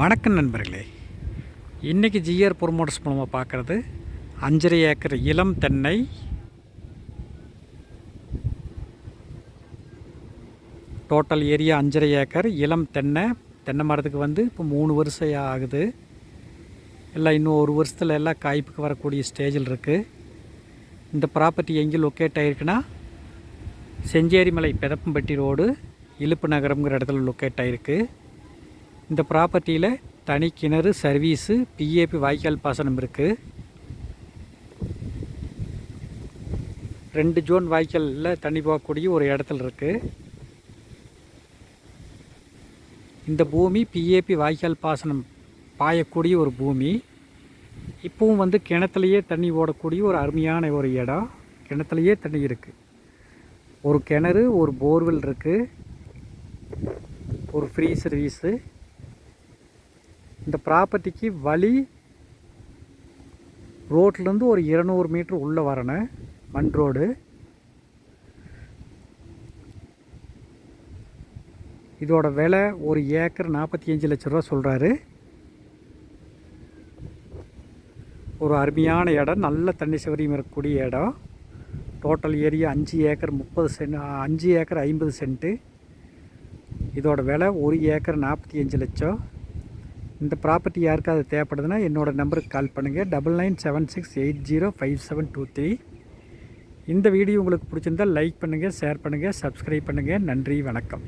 வணக்கம் நண்பர்களே. இன்றைக்கி ஜிஆர் ப்ரொமோட்டர்ஸ் மூலமாக பார்க்குறது அஞ்சரை ஏக்கர் இளம் தென்னை. டோட்டல் ஏரியா அஞ்சரை ஏக்கர் இளம் தென்னை. தென்னை மரத்துக்கு வந்து இப்போ மூணு வருஷம் ஆகுது. எல்லாம் இன்னும் ஒரு வருஷத்தில் எல்லாம் காய்ப்புக்கு வரக்கூடிய ஸ்டேஜில் இருக்குது இந்த ப்ராப்பர்ட்டி எங்கே லொக்கேட் ஆகிருக்குன்னா செஞ்சேரிமலை பெதப்பம்பட்டி ரோடு இழுப்பு நகரம்ங்கிற இடத்துல லொக்கேட் ஆகிருக்கு இந்த ப்ராப்பர்ட்டியில் தனி கிணறு சர்வீஸு பிஏபி வாய்க்கால் பாசனம் இருக்குது ரெண்டு ஜோன் வாய்க்காலில் தண்ணி போகக்கூடிய ஒரு இடத்துல இருக்குது இந்த பூமி பிஏபி வாய்க்கால் பாசனம் பாயக்கூடிய ஒரு பூமி. இப்போவும் வந்து கிணத்துலையே தண்ணி ஓடக்கூடிய ஒரு அருமையான ஒரு இடம். கிணத்துலையே தண்ணி இருக்குது ஒரு கிணறு ஒரு போர்வெல் இருக்குது ஒரு ஃப்ரீ சர்வீஸு இந்த ப்ராப்பர்ட்டிக்கு வழி ரோட்லேருந்து ஒரு இருநூறு மீட்ரு உள்ளே வரணும் மண் ரோடு. இதோட விலை ஒரு ஏக்கர் நாற்பத்தி அஞ்சு லட்ச ரூபா சொல்கிறாரு ஒரு அருமையான இடம் நல்ல தண்ணி சௌகரியம் இருக்கக்கூடிய இடம். டோட்டல் ஏரியா அஞ்சு ஏக்கர் முப்பது சென்ட் அஞ்சு ஏக்கர் ஐம்பது சென்ட்டு. இதோட விலை ஒரு ஏக்கர் நாற்பத்தி அஞ்சு லட்சம். இந்த ப்ராப்பர்ட்டி யாருக்காவது தேவைப்படுதுன்னா என்னோடய நம்பருக்கு கால் பண்ணுங்கள் double nine seven six eight zero five seven two three இந்த வீடியோ உங்களுக்கு பிடிச்சிருந்தால் லைக் பண்ணுங்கள் ஷேர் பண்ணுங்கள் சப்ஸ்கிரைப் பண்ணுங்கள் நன்றி வணக்கம்.